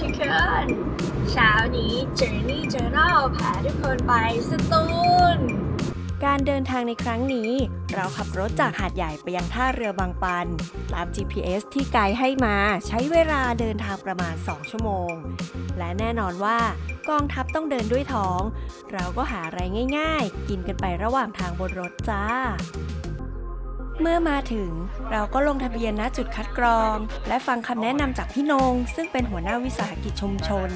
ทุกคนเช้านี้ Journey Journal พาทุกคนไปสตูล การเดินทางในครั้งนี้ เราขับรถจากหาดใหญ่ไปยังท่าเรือบางปัน ตาม GPS ที่ไกด์ให้มาใช้เวลาเดินทางประมาณ 2 ชั่วโมง และแน่นอนว่ากองทัพต้องเดินด้วยท้อง เราก็หาอะไรง่าย ๆ กินกันไประหว่างทางบนรถจ้า เมื่อมาถึงเราก็ลงทะเบียนณจุดคัดกรอง และฟังคำแนะนำจากพี่นง ซึ่งเป็นหัวหน้าวิสาหกิจชุมชน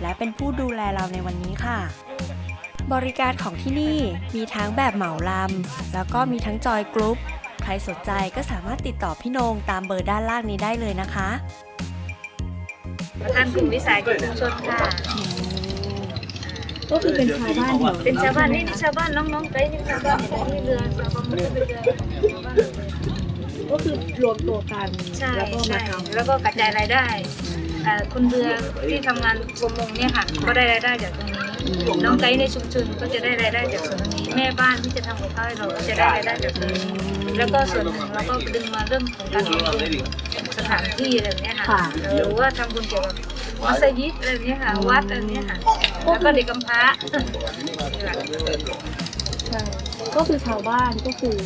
และเป็นผู้ดูแลเราในวันนี้ค่ะ บริการของที่นี่มีทั้งแบบเหมาลำแล้วก็มีทั้งจอยกรุ๊ปใครสนใจก็สามารถติดต่อพี่นงตามเบอร์ด้านล่างนี้ได้เลยนะคะ ประธานกลุ่มวิสาหกิจชุมชนค่ะ ก็คือเป็นชาวบ้านแถวเป็นชาวบ้านนี่นี่ชาวบ้านน้องๆไกด์นี่ชาวบ้านเห็นไหมนี่เรือชาวบ้านมันก็เป็นเรือชาวบ้านหมดเลยก็คือรวมตัวกันใช่แล้วก็มาใช่ทำแล้วก็กระจายรายได้อ่าคนเรือที่ทำงานประมงเนี่ยค่ะก็ได้รายได้จากตรงนี้น้องไกด์ในชุมชนก็จะได้รายได้จากส่วนตรงนี้ แม่บ้านที่จะทำกับข้าวให้เราก็จะได้รายได้จากตรงนี้แล้วก็ส่วนหนึ่งเราก็ดึงมาเรื่องของการลงทุนสถานที่อะไรแบบเนี้ยค่ะค่ะหรือว่าทำบุญเกี่ยวกับ มัสยิดอะไรแบบเนี้ยค่ะ วัดอะไรแบบเนี้ยค่ะ แล้วก็เด็กกำพร้าใช่ก็คือชาวบ้านก็คือ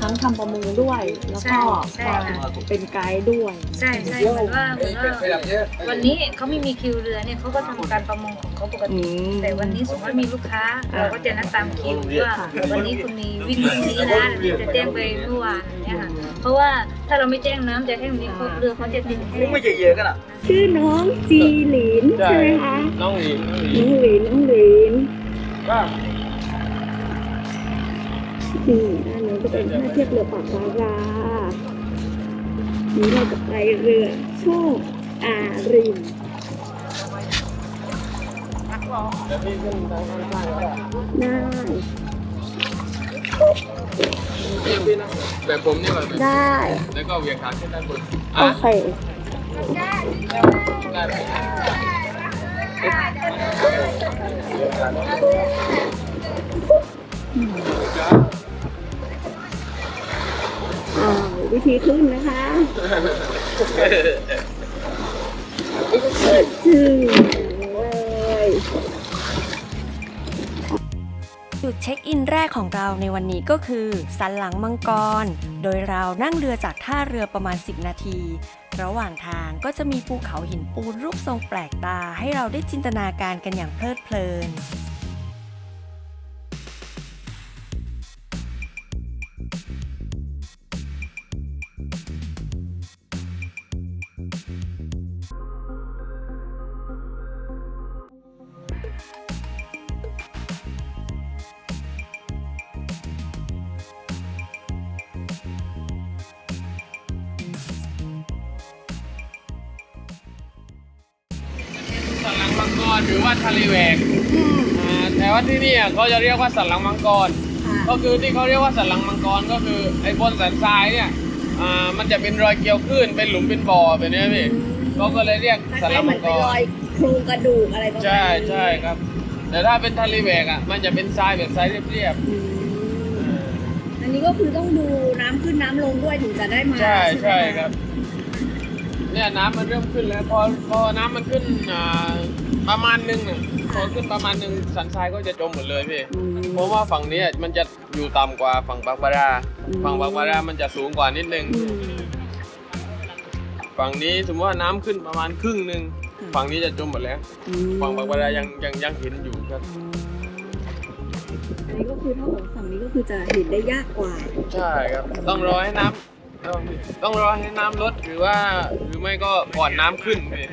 ทั้งทำประมงด้วย แล้วก็ใช่ใช่ค่ะเป็นไกด์ด้วย ใช่ใช่เหมือนว่าเหมือนว่าวันนี้เขาไม่มีคิวเรือเนี่ยเขาก็ทำการประมงของเขาปกอืติมแต่วันนี้สมมติว่ามีลูกค้าเราก็จะนัดตามคิวว่าวันนี้คุณมีวิ่งพรุ่งนี้นะจะแจ้งไปเมื่อวาน ราะว่าถ้าเราไม่แจ้งน้ำจะให้วันนี้เขาเรือเขาจะติดแห้ง ไม่เยอะๆกันอะ ชื่อน้องจีหลินใช่ไหมคะน้องหลีน้องหลีน้องหลินน้องหลินก็นี่ด้านนี้นก็เป็นท่าเทียบเรือปากบารานี่เราจะไปเรือโชคอารินเดี๋ย วพี่ขึ้นทางข้างๆก็ได้ได้พี่พี่นะแบบผมนี่ก่อนได้ แล้วก็เหวียงขาขึ้นด้านบนโออะเคได้ไหมอ่าวิธีขึ้นนะคะจึงเลย จุดเช็คอินแรกของเราในวันนี้ก็คือ สันหลังมังกร โดยเรานั่งเรือจากท่าเรือประมาณ 10 นาที ระหว่างทางก็จะมีภูเขาหินปูนรูปทรงแปลกตา ให้เราได้จินตนาการกันอย่างเพลิดเพลินสัน ว่าที่นี่อะเขาจะเรียกว่าสันหลังมังกร ก็คือที่เขาเรียกว่าสันหลังมังกรก็คือไอ้บนสันทรายเนี่ยอ่ามันจะเป็นรอยเกลียวขึ้นเป็นหลุมเป็นบ่อแบบเนี้ยพี่เขาก็เลยเรียกสันหลังมังกรโครงกระดูกอะไรประมาณใช่ใช่ครับ แต่ถ้าเป็นทะเลแหวกอะมันจะเป็นทรายแบบทรายเรียบอันนี้ก็คือต้องดูน้ำขึ้นน้ำลงด้วยถึงจะได้มาๆใช่ไหมใช่ครับเนี่ยน้ำมันเริ่มขึ้นแล้วพอพอน้ำมันขึ้นอ่าประมาณนึงน่ะ พอขึ้นประมาณนึงสันทรายก็จะจมหมดเลยพี่อืมเพราะว่าฝั่งนี้มันจะอยู่ต่ำกว่าฝั่งบางปะราอืมฝั่งบางปะรามันจะสูงกว่านิดนึงอืมฝั่งนี้สมมติว่าน้ำขึ้นประมาณครึ่งหนึ่งฝั่งนี้จะจมหมดแล้วอืมฝั่งบางปะรายังยังยังเห็นอยู่ครับอันนี้ก็คือถ้าของฝั่งนี้ก็คือจะเห็นได้ยากกว่า ใช่ครับ ต้องรอให้น้ำต้องต้องรอให้น้ำลดหรือว่าหรือไม่ก็ก่อนน้ำขึ้นพี่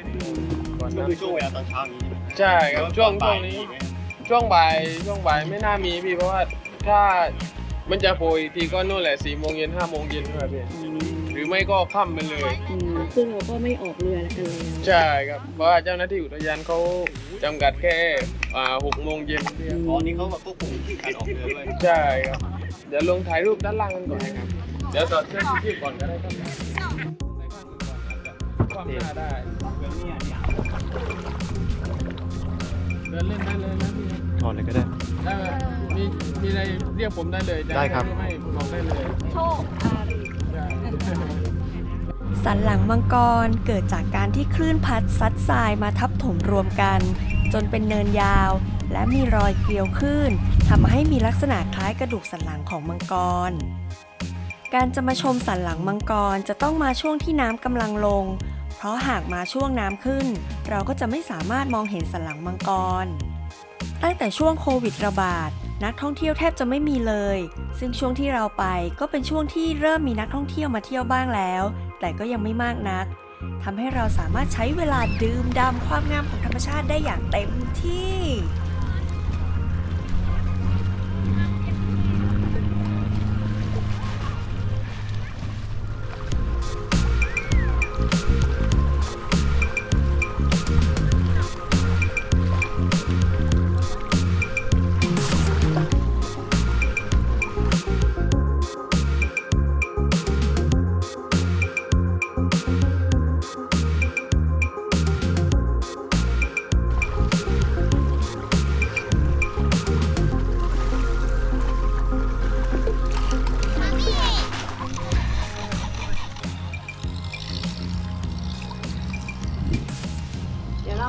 ก่อนก็น้ำคือช่วงเวลาตอนเช้านี้ ใช่ครับช่วงช่วงนี้ ช่วงบ่ายช่วงบ่ายไม่น่ามีพี่เพราะว่าถ้ามันจะโผล่อีกทีก็นู่นแหละสี่โมงเย็นห้าโมงเย็นครับพี่อืมหรือไม่ก็ค่ำไปเลย อืมซึ่งเราก็ไม่ออกเรือกันแล้วใช่ครับ เพราะว่าเจ้าหน้าที่อุทยานเขาจำกัดแค่อ่าหกโมงเย็นพี่ครับตอนนี้เขาแบบควบคุมการออกเรือด้วยใช่ครับ เดี๋ยวลงถ่ายรูปด้านล่างกันก่อนนะครับ เดี๋ยวต่อดเสื้อชูชีพก่อนก็ได้ครับความหน้าได้ เดินเล่นได้เลยนะพี่ครับถอนเลยก็ได้ ได้ไหมมีมีอะไรเรียกผมได้เลยจะได้ครับให้ไม่บอกได้เลยโชคอารีใช่สันหลังมังกรเกิดจากการที่คลื่นพัดซัดทรายมาทับถมรวมกัน จนเป็นเนินยาว และมีรอยเกลียวคลื่นทำให้มีลักษณะคล้ายกระดูกสันหลังของมังกร การจะมาชมสันหลังมังกรจะต้องมาช่วงที่น้ำกำลังลงเพ ราะหากมาช่วงน้ำขึ้น เราก็จะไม่สามารถมองเห็นสันหลังมังกร ตั้งแต่ช่วงโควิดระบาด นักท่องเที่ยวแทบจะไม่มีเลย ซึ่งช่วงที่เราไปก็เป็นช่วงที่เริ่มมีนักท่องเที่ยวมาเที่ยวบ้างแล้ว แต่ก็ยังไม่มากนักทำให้เราสามารถใช้เวลาดื่มด่ำความงามของธรรมชาติได้อย่างเต็มที่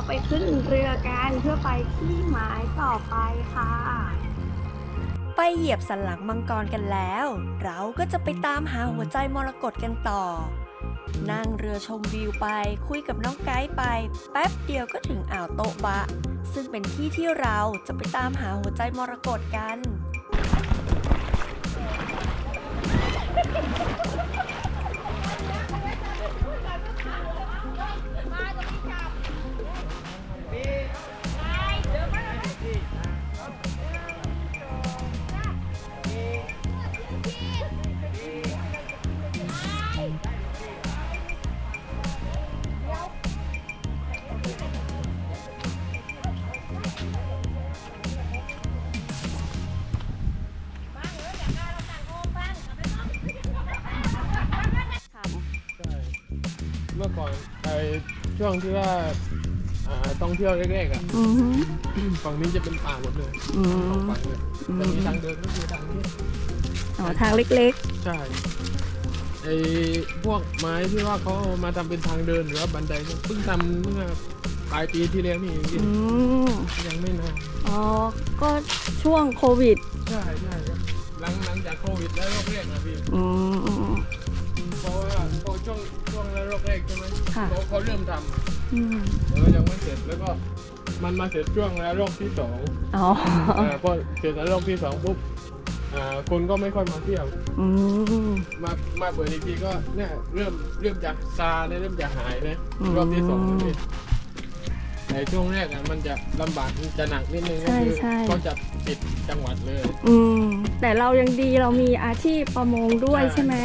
ไปขึ้นเรือกันเพื่อไปที่หมายต่อไปค่ะ ไปเหยียบสันหลังมังกรกันแล้ว เราก็จะไปตามหาหัวใจมรกตกันต่อ นั่งเรือชมวิวไปคุยกับน้องไกด์ไป แป๊บเดียวก็ถึงอ่าวโตะบะ ซึ่งเป็นที่ที่เราจะไปตามหาหัวใจมรกตกัน ช่วงที่ว่าอ่าต้องเที่ยวแรกๆอะอือฮึฝั่งนี้จะเป็นป่าหมดเลยอืสองมฝั่งเลยแต่มีทางเดินก็คือทางนี้อ๋อทางเล็กใช่ไอพวกไม้ที่ว่าเขาเอามาทำเป็นทางเดินหรือว่าบันไดเนี่ยเพิ่งทำเมื่อปลายปีที่แล้วนี่เองๆอืมยังไม่นานอ๋อก็ช่วงโควิด ใช่ใช่ครับหลังหลังจากโควิดแล้วโรคแรกนะพี่อืมอืมเพราะว่า พอช่วงช่วงแล้วโรคแรกใช่ไหมค่ะ เขาเขาเริ่มทอืมำแล้วยังไม่เสร็จแล้วก็มันมาเสร็จช่วงแล้วโรคที่สองอ๋ออ่าพอเสร็จแล้วโรคที่สองปุ๊บอ่าคนก็ไม่ค่อยมาเที่ยว อืม มามาเปิดอีกทีก็เนี่ยเริ่มเริ่มจากซาเนี่ยเริ่มจากหายนะอืม รอบที่สองนี่ในช่วงแรกอะมันจะลำบากมันจะหนักนิดนึงก็ใช่คือใช่ก็จะปิดจังหวัดเลย อืมแต่เรายังดีเรามีอาชีพประมงด้วยใช่ ใช่ไหม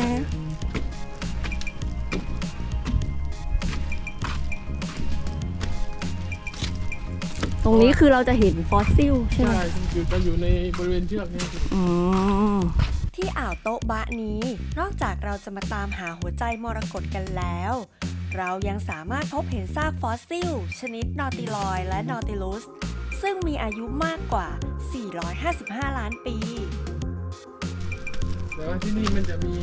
ตรงนี้คือเราจะเห็นฟอสซิลใช่ไหมใช่อยู่จะอยู่ในบริเวณเชือกนี่อืมที่อ่าวโต๊ะบะนี้ นอกจากเราจะมาตามหาหัวใจมรกตกันแล้ว เรายังสามารถพบเห็นซากฟอสซิล ชนิดนอติลอยและนอติลุส ซึ่งมีอายุมากกว่า 455 ล้านปี แต่ว่าที่นี่มันจะมี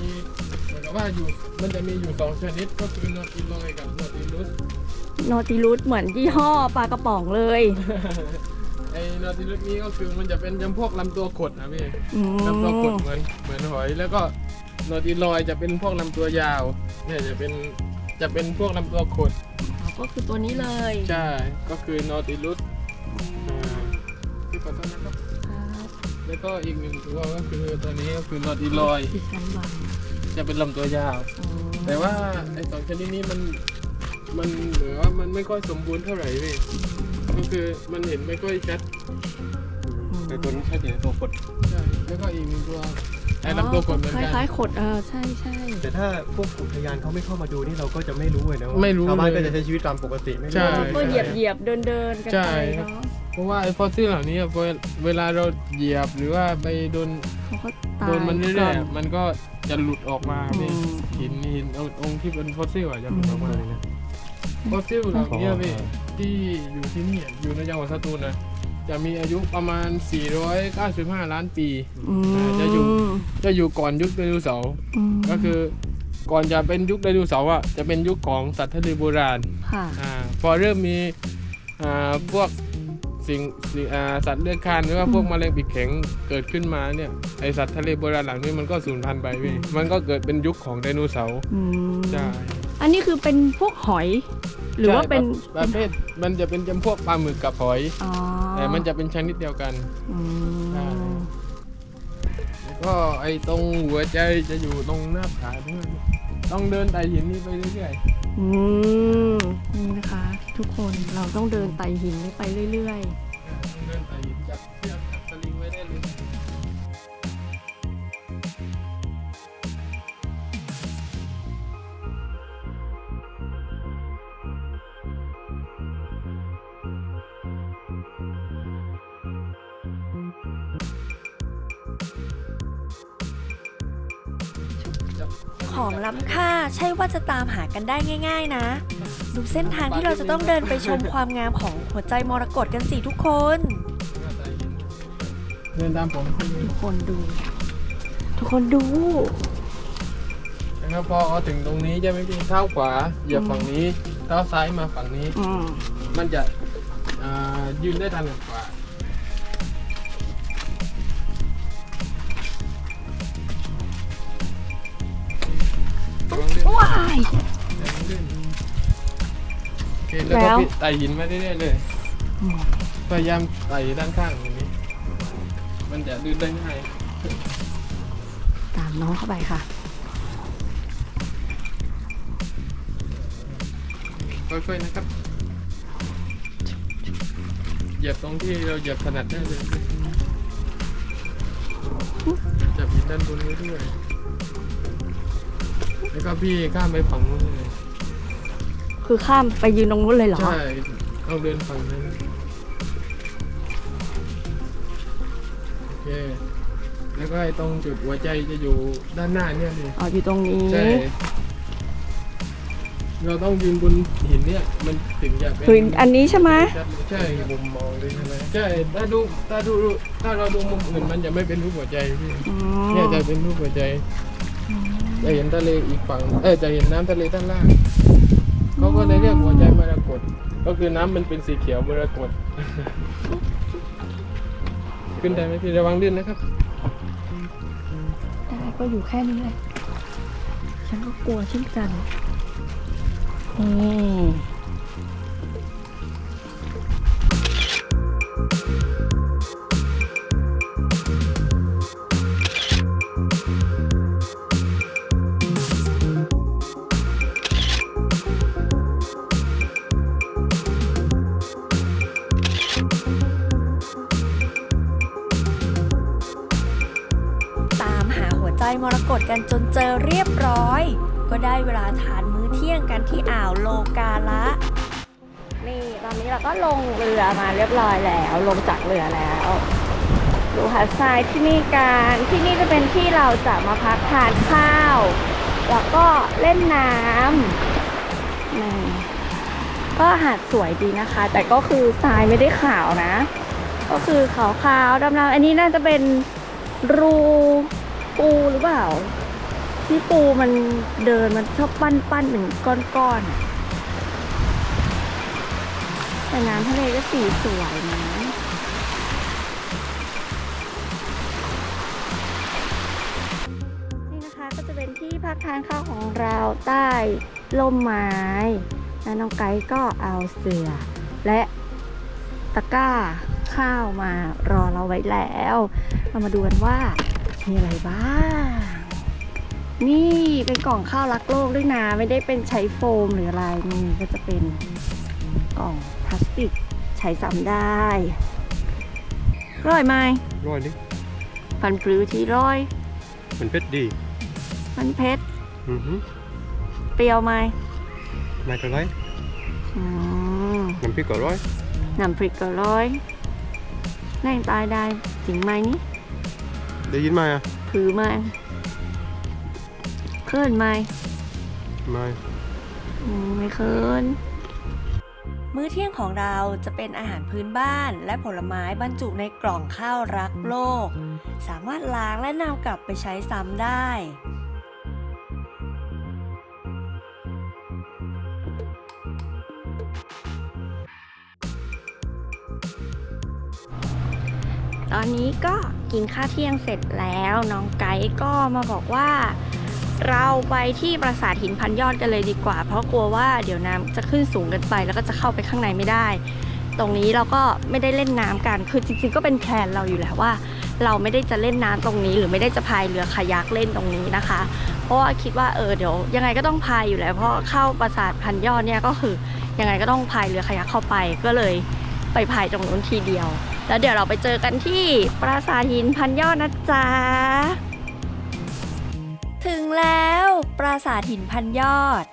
เหมือนกับว่าอยู่มันจะมีอยู่สองชนิดก็คือนอติลอยกับนอติลุส นอติลุสเหมือนยี่ห้อปลากระป๋องเลย ไอ้นอติลุสนี้ก็คือมันจะเป็นจำพวกลำตัวขดนะพี่อืม ลำตัวขดเหมือนเหมือนหอย แล้วก็นอติลอยจะเป็นพวกลำตัวยาว เนี่ยจะเป็นจะเป็นพวกลำตัวขดก็คือตัวนี้เลยใช่ก็คือนอติลุสที่ขอโทษนะครับครับแล้วก็อีกหนึ่งตัวก็คือตัวนี้ก็คือนอติลอย ติดกันบังจะเป็นลำตัวยาวอ๋อแต่ว่าไอ้สองชนิดนี้มัน มันเหมือนว่ามันไม่ค่อยสมบูรณ์เท่าไหร่พี่ก็คือมันเห็นไม่ค่อยชัดแต่ตัวนี้ใช่แต่ตัวกดใช่แล้วก็อีกหนึ่งตัวไอ้ลำตัวกดเหมือนคกัน ล้ายๆขดเออใช่ใช่แต่ถ้าพวกอุทยานเขาไม่เข้ามาดูนี่เราก็จะไม่รู้เลยนะไม่รู้ชาวบ้านเลยก็จะใช้ชีวิตตามปกติไม่ใช่รู้ก็เหยียบเหยียบเดินเดินๆกันใช่ ไปครับเนาะเพราะว่าไอ้ฟอสซิลเหล่านี้อะพอเวลาเราเหยียบหรือว่าไปโดนเขาก็ตายโดนมันเรื่อยๆก่อะมันก็จะหลุดออกมาอืพี่มหินหินองค์ที่เป็นฟอสซิลอะจะหลุดออกมาเลยนะ ฟอสซิลเหล่านี้พี่ที่อยู่ที่นี่อะอยู่ในจังหวัดสตูลนะจะมีอายุประมาณ 495 ล้านปี อืมจะอยู่ จะอยู่ก่อนยุคไดโนเสาร์มก็คือก่อนจะเป็นยุคไดโนเสาร์อะจะเป็นยุคของสัตว์ทะเลโบราณ ค่ะอ่าพอเริ่มมีอ่าพวกสิ่งสิ่งอ่าสัตว์เลื้อยคลานหรือว่าพวกแมลงปีกแข็งเกิดขึ้นมาเนี่ยไอสัตว์ทะเลโบราณเหล่านี้มันก็สูญพันธุ์ไปพี่มันก็เกิดเป็นยุคของไดโนเสาร์อืมใช่ อันนี้คือเป็นพวกหอย หรือว่าเป็นใช่ประเภทมันจะเป็นจำพวกปลาหมึกกับหอย อ๋อแต่มันจะเป็นชนิดเดียวกัน อืมใช่แล้วก็ไอ้ตรงหัวใจจะอยู่ตรงหน้าผาด้วยต้องเดินไต่หินนี้ไปเรื่อยอืมนี่นะคะ ทุกคนเราต้องเดินไต่หินนี้ไปเรื่อยๆต้องเดินไต่หินจับเชือก ของล้ำค่าใช่ว่าจะตามหากันได้ง่าย ๆนะ ดูเส้นทางที่เราจะต้องเดินไปชมความงามของหัวใจมรกตกันสิทุกคน เดินตามผมขึ้นๆทุกคนดู ทุกคนดู นะครับพอเขาถึงตรงนี้จะไม่มีเท้าขวาเหยียบฝั่งนี้เท้าซ้ายมาฝั่งนี้ อืมมันจะอ่ายืนได้ทันกว่า โอเคแล้วก็แล้วปิดไต่หินมาเรื่อยๆเลยอืมพยายามไต่ด้านข้างอย่างนี้ มันจะลื่นได้ง่ายตามน้องเข้าไปค่ะ ค่อยๆนะครับ เหยียบตรงที่เราเหยียบถนัดได้เลยจับหินด้านบนไว้ด้วย แล้วก็พี่ข้ามไปฝั่งนู้นเลยคือข้ามไปยืนตรงนู้นเลยเหรอ ใช่ต้องเดินฝั่งนั้นโอเคแล้วก็ไอ้ตรงจุดหัวใจจะอยู่ด้านหน้าเนี่ยนี่อ๋ออยู่ตรงนี้ ใช่เราต้องยืนบนหินเนี่ยมันถึงจะเป็นคืออันนี้ใช่ไหมใช่มุมมองเลยใช่ไหมใช่ถ้าดูถ้าดูถ้าเราดูมุมอื่นมันจะไม่เป็นรูปหัวใจพี่อืมเนี่ยจะเป็นรูปหัวใจ จะเห็นทะเลอีกฝั่ง เอ้ยจะเห็นน้ำทะเลด้านล่างเขาก็เลยเรียกหัวใจมรกตก็คือน้ำมันเป็นสีเขียวมรกตขึ้นได้ไหมพี่ระวังลื่นนะครับได้ก็อยู่แค่นี้เลยฉันก็กลัวเช่นกันนี่ หาหัวใจมรกตกันจนเจอเรียบร้อย ก็ได้เวลาทานมื้อเที่ยงกันที่อ่าวโลกาละ นี่ตอนนี้เราก็ลงเรือมาเรียบร้อยแล้ว ลงจากเรือแล้ว ดูหาดทรายที่นี่กันที่นี่จะเป็นที่เราจะมาพักทานข้าว แล้วก็เล่นน้ำนี่ก็หาดสวยดีนะคะ แต่ก็คือทรายไม่ได้ขาวนะ ก็คือขาวๆดำๆอันนี้น่าจะเป็นรู ปูหรือเปล่า ที่ปูมันเดินมันชอบปั้นๆหนึ่งก้อนๆแต่น้ำทะเลก็สีสวยนะนี่นะคะก็จะเป็นที่พักทานข้าวของเราใต้ร่มไม้แล้วน้องไกด์ก็เอาเสือ และตะกร้าข้าวมารอเราไว้แล้ว เรามาดูกันว่า มีอะไรบ้าง นี่เป็นกล่องข้าวรักโลกด้วยนะ ไม่ได้เป็นใช้โฟมหรืออะไรนี่ก็จะเป็นกล่องพลาสติกใช้ซ้ำได้ร้อยไหมร้อยดิฟันปลือที่ร้อย มันเพชรดีฟันเพชรอือหือเปรี้ยวไหมนายก็ร้อยอืมน้ำพริกก็ร้อยน้ำพริกก็ร้อยแรงตายได้จริงไหมนี่ เดี๋ยวยินมาอะถือมาเคลื่อนไหมไม่อืมไม่เขิน มื้อเที่ยงของเราจะเป็นอาหารพื้นบ้านและผลไม้บรรจุในกล่องข้าวรักโลก สามารถล้างและนำกลับไปใช้ซ้ำได้ ตอนนี้ก็ กินข้าวเที่ยงเสร็จแล้วน้องไก่ก็มาบอกว่า เราไปที่ปราสาทหินพันยอดกันเลยดีกว่า เพราะกลัวว่าเดี๋ยวน้ำจะขึ้นสูงเกินไป แล้วก็จะเข้าไปข้างในไม่ได้ ตรงนี้เราก็ไม่ได้เล่นน้ำกันคือจริงๆ ก็เป็นแพลนเราอยู่แล้วว่า เราไม่ได้จะเล่นน้ำตรงนี้ หรือไม่ได้จะพายเรือคายักเล่นตรงนี้นะคะ เพราะว่าคิดว่าเออเดี๋ยว ยังไงก็ต้องพายอยู่แล้ว เพราะเข้าปราสาทพันยอดเนี่ยก็คือยังไงก็ต้องพายเรือคายักเข้าไปก็เลย ไปพายตรงนู้นทีเดียว แล้วเดี๋ยวเราไปเจอกันที่ปราสาทหินพันยอดนะจ๊ะ ถึงแล้ว ปราสาทหินพันยอด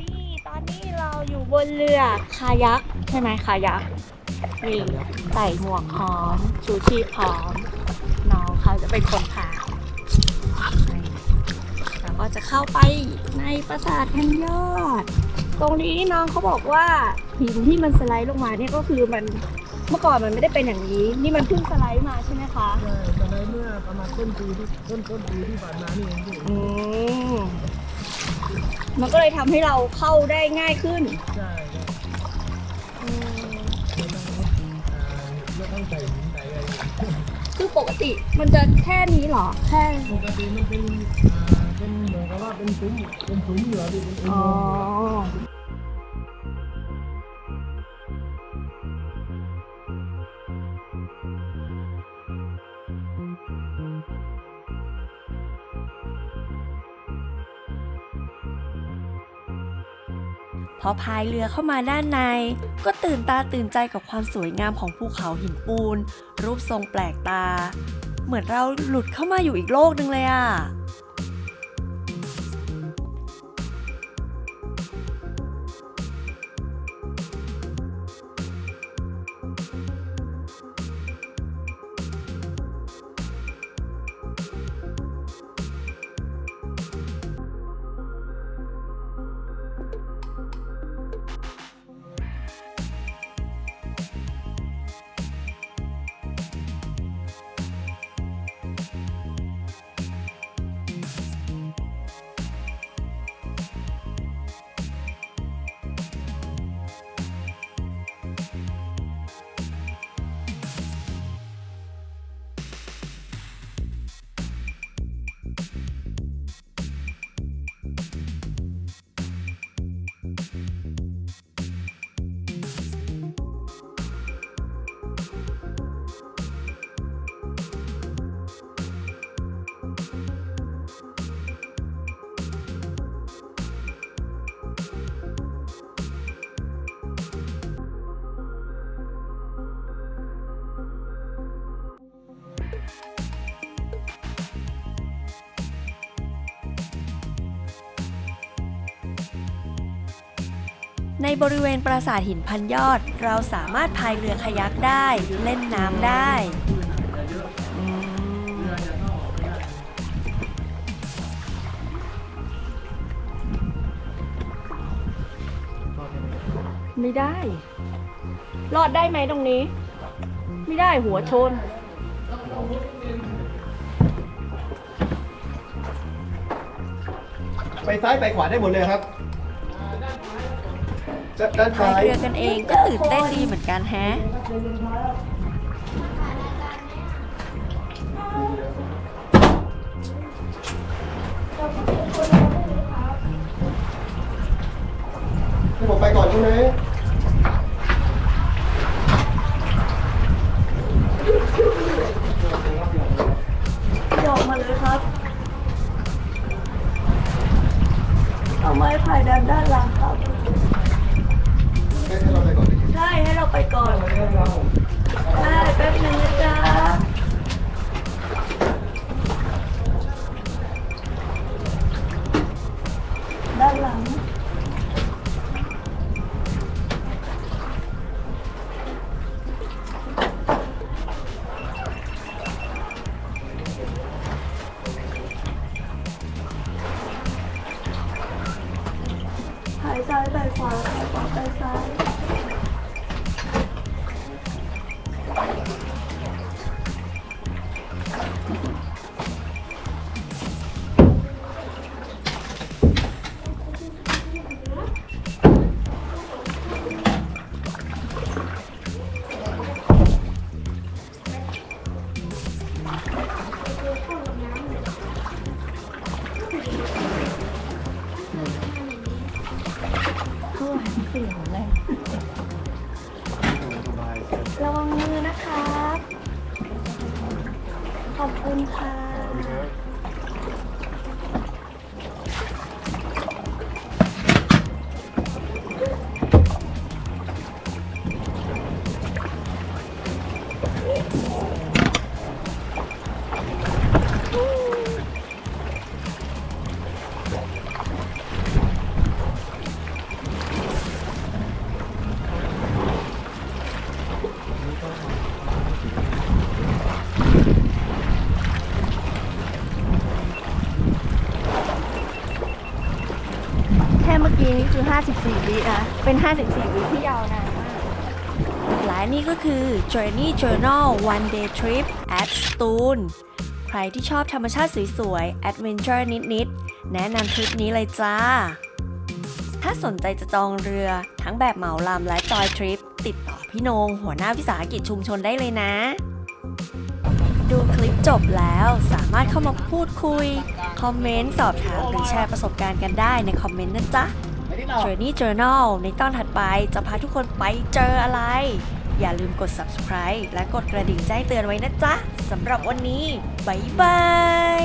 นี่ตอนนี้เราอยู่บนเรือคายักใช่ไหมคายัก นี่ใส่หมวกพร้อม ชูชีพพร้อม น้องเขาจะเป็นคนพาแล้วก็จะเข้าไปในปราสาทพันยอด ตรงนี้น้องเขาบอกว่าหินที่มันสไลด์ลงมาเนี่ยก็คือมันเมื่อก่อนมันไม่ได้เป็นอย่างนี้ นี่มันเพิ่งสไลด์มาใช่ไหมคะใช่ตอนนั้นเมื่อประมาณต้นปีที่ต้นต้นปีที่ผ่านมานี่เองพี่อืมมันก็เลยทำให้เราเข้าได้ง่ายขึ้น ใช่ คือปกติมันจะแค่นี้เหรอ แค่ ปกติมันเป็นอ่าเป็นเหมือนกับว่าเป็นซุ้มเป็นซุ้มเหลือพี่เป็นอุอ๋โมองค์ พอพายเรือเข้ามาด้านใน ก็ตื่นตาตื่นใจกับความสวยงามของภูเขาหินปูน รูปทรงแปลกตา เหมือนเราหลุดเข้ามาอยู่อีกโลกหนึ่งเลยอะ ในบริเวณปราสาทหินพันยอด เราสามารถพายเรือคายักได้ เล่นน้ำได้อืมไม่ได้ รอดได้ไหมตรงนี้ ไม่ได้หัวชน ไปซ้ายไปขวาได้หมดเลยครับ ด้านพาซ้ายยเรือกันเองก็ตื่นเต้นดีเหมือนกันแฮะ ให้ผมไปก่อนใช่ไหม หายซ้ายไปขวาไปขวาไปซ้าย 54วิที่ยาวนานมาก และนี่ก็คือ Journey Journal One Day Trip at Stoon ใครที่ชอบธรรมชาติสวยๆ Adventure นิดๆ แนะนำทริปนี้เลยจ้า ถ้าสนใจจะจองเรือทั้งแบบเหมาลำและจอยทริป ติดต่อพี่นง หัวหน้าวิสาหกิจชุมชนได้เลยนะ ดูคลิปจบแล้วสามารถเข้ามาพูดคุย คอมเมนต์ สอบถามหรือแชร์ประสบการณ์กันได้ในคอมเมนต์นะจ๊ะ Journey Journal ในตอนถัดไปจะพาทุกคนไปเจออะไร อย่าลืมกด subscribe และกดกระดิ่งแจ้งเตือนไว้นะจ๊ะสำหรับวันนี้ บ๊ายบาย